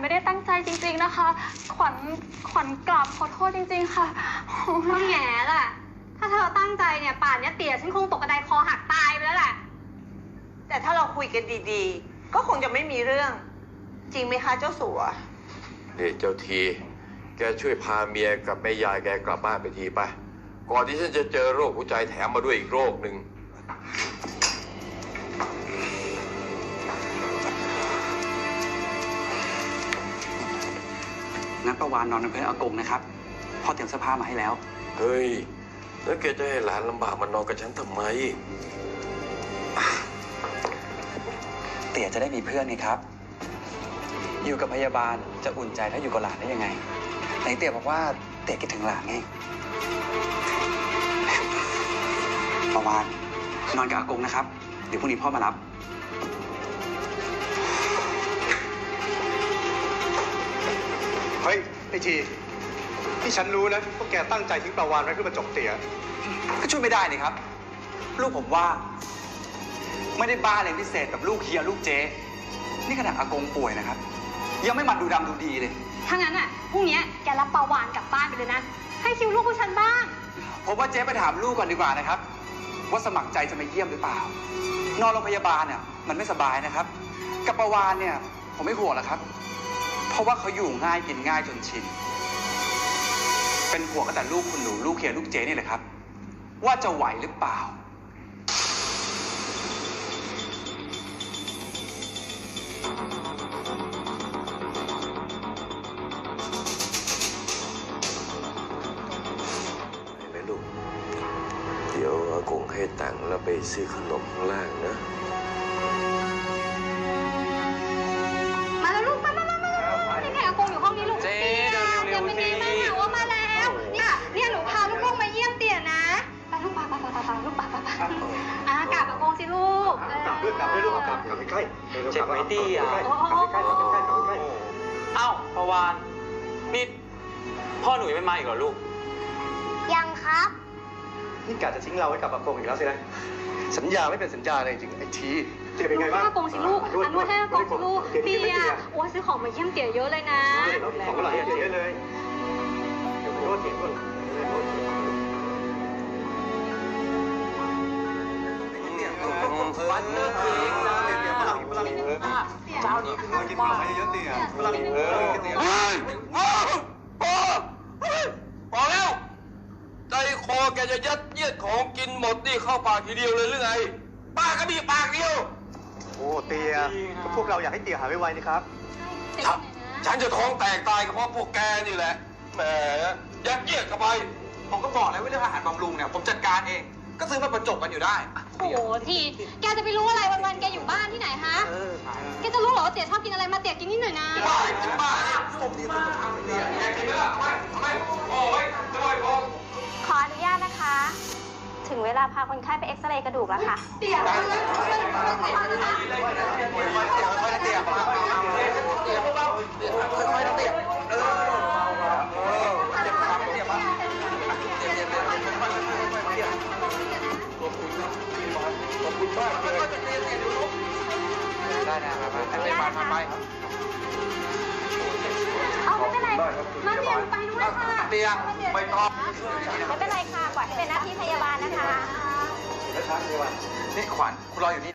ไม่ได้ตั้งใจจริงๆนะคะ ขวัญขวัญกราบขอโทษจริง ๆ ค่ะก็แง่แหละถ้าเธอตั้งใจเนี่ยป่านเนี้ยเตี๋ยฉันคงตกกระไดคอหักตายไปแล้วแหละ แต่ถ้าเราคุยกันดีๆ ก็คงจะไม่มีเรื่อง จริงไหมคะเจ้าสัว นี่เจ้าที แกช่วยพาเมียกับแม่ยายแกกลับบ้านไปทีไปก่อนที่ฉันจะเจอโรคหัวใจแถมมาด้วยอีกโรคหนึ่ง ประวานนอนเป็นเพื่อนอากงนะครับพ่อเตรียมเสื้อผ้ามาให้แล้ว เฮ้ย แล้วแกจะให้หลานลำบากมานอนกับฉันทำไม เตี๋ยจะได้มีเพื่อนไงครับ อยู่กับพยาบาลจะอุ่นใจถ้าอยู่กับหลานได้ยังไงไหนเตี๋ยบอกว่าเตี๋ยคิดถึงหลานไงประวานนอนกับอากงนะครับ เดี๋ยวพรุ่งนี้พ่อมารับ ไอทีที่ฉันรู้นะว่าแกตั้งใจทิ้งปลาวานไว้เพื่อมาจบเตี๋ยก็ช่วยไม่ได้นี่ครับ ลูกผมว่า ไม่ได้บ้าอะไรพิเศษแบบลูกเฮียลูกเจ๊นี่ขนาดอากงป่วยนะครับ ยังไม่มาดูดำดูดีเลย ถ้างั้นอะพรุ่งเนี้ยแกรับปลาวานกลับบ้านไปเลยนะ ให้คิวลูกของฉันบ้าง ผมว่าเจ๊ไปถามลูกก่อนดีกว่านะครับ ว่าสมัครใจจะมาเยี่ยมหรือเปล่า นอนโรงพยาบาลเนี่ยมันไม่สบายนะครับ กับประวานเนี่ย ผมไม่ห่วงหรอกครับ เพราะว่าเขาอยู่ง่ายกินง่ายจนชิน เป็นห่วงกันแต่ลูกคุณหนูลูกเฮียลูกเจ๊นี่แหละครับ ว่าจะไหวหรือเปล่า เห็นไหมลูก เดี๋ยวอากงให้ตังค์แล้วไปซื้อขนมข้างล่างนะ ลูกไปไปไปอะกลับอากงสิลูกกลับด้วยกลับด้วยลูกเอากลับกลับใกล้ๆร็วๆเจ็บไหมเตี้ยกลับใกล้ๆกลับใกล้ๆกลับใกล้เอ้าประวานนี่พ่อหนูยังไม่มาอีกเหรอลูก ยังครับ ๆนี่กะจะทิ้งเราไว้กับอากงอีกแล้วสินะสัญญาไม่เป็นสัญญาเลยจริงไอทีเจ๊เป็นไงบ้างอากงสิลูกอันนวดให้อากงสิลูกเตี๋เตี๋ยยไม่เตี๋ยโอ้ยซื้อของมาเยี่ยมเตี๋ยเยอะเลยนะใช่แล้วของอร่อยเยอะเลยเดี๋ยวไปนวดเตี๋ยก่อน วันเลิกเองนะเจ้านี้คือกินของเยอะเตี๋ยฝรั่งเออเตี๋ยเฮ้ยว้าวพอเฮ้ยพอแล้วใจคอแกจะยัดเยียดของกินหมดนี่เข้าปากทีเดียวเลยหรือไงปาก็มีปากเดียว โอ้เตี๋ยพวกเราอยากให้เตี๋ยหายไวๆนี่ครับครับ ฉันจะท้องแตกตายก็เพราะพวกแกนี่แหละแหมยัดเยียดเข้าไปผมก็บอกแล้วว่าเรื่องอาหารบำรุงเนี่ยผมจัดการเอง ก็ซื้อมาประจบกันอยู่ได้โอ้โหทีแกจะไปรู้อะไรวันๆแกอยู่บ้านที่ไหนฮะแกจะรู้เหรอว่าเตี๋ยชอบกินอะไรมาเตี๋ยกินนิดหน่อยนะ บ้าจริงบ้าผมนี่มันทำเนี่ยแกกินไหมล่ะไม่ไม่โอ้ยจะไม่พอขออนุญาตนะคะ ถึงเวลาพาคนไข้ไปเอ็กซเรย์กระดูกแล้วค่ะเตี๋ย ได้นะไปไปไปไปไปเอาไม่เป็นไรมาเตียงไปด้วยค่ะเตียงไม่ต้องไม่เป็นไรค่ะปล่อยให้เป็นหน้าที่พยาบาลนะคะนี่ขวัญคุณรออยู่นี่